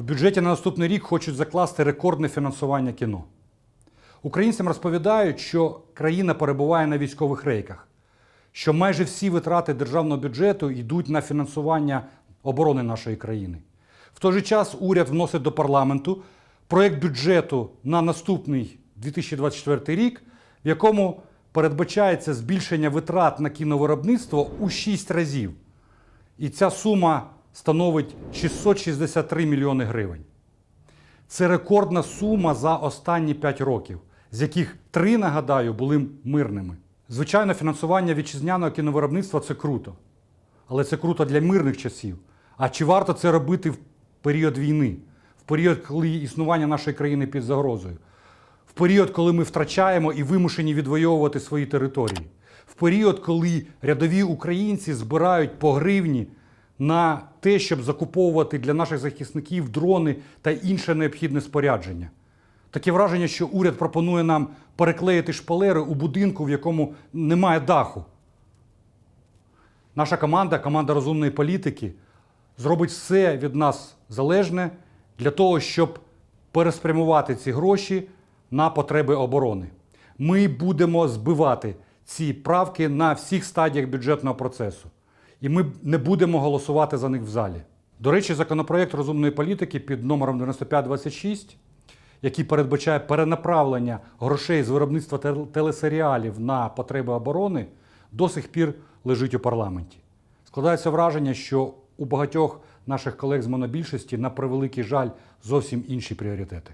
В бюджеті на наступний рік хочуть закласти рекордне фінансування кіно. Українцям розповідають, що країна перебуває на військових рейках, що майже всі витрати державного бюджету йдуть на фінансування оборони нашої країни. В той же час уряд вносить до парламенту проєкт бюджету на наступний 2024 рік, в якому передбачається збільшення витрат на кіновиробництво у 6 разів. І ця сума становить 663 мільйони гривень. Це рекордна сума за останні 5 років, з яких три, нагадаю, були мирними. Звичайно, фінансування вітчизняного кіновиробництва це круто. Але це круто для мирних часів. А чи варто це робити в період війни, в період, коли існування нашої країни під загрозою, в період, коли ми втрачаємо і вимушені відвоювати свої території, в період, коли рядові українці збирають по гривні на те, щоб закуповувати для наших захисників дрони та інше необхідне спорядження. Таке враження, що уряд пропонує нам переклеїти шпалери у будинку, в якому немає даху. Наша команда, команда розумної політики, зробить все від нас залежне для того, щоб переспрямувати ці гроші на потреби оборони. Ми будемо збивати ці правки на всіх стадіях бюджетного процесу. І ми не будемо голосувати за них в залі. До речі, законопроект розумної політики під номером 9526, який передбачає перенаправлення грошей з виробництва телесеріалів на потреби оборони, до сих пір лежить у парламенті. Складається враження, що у багатьох наших колег з монобільшості, на превеликий жаль, зовсім інші пріоритети.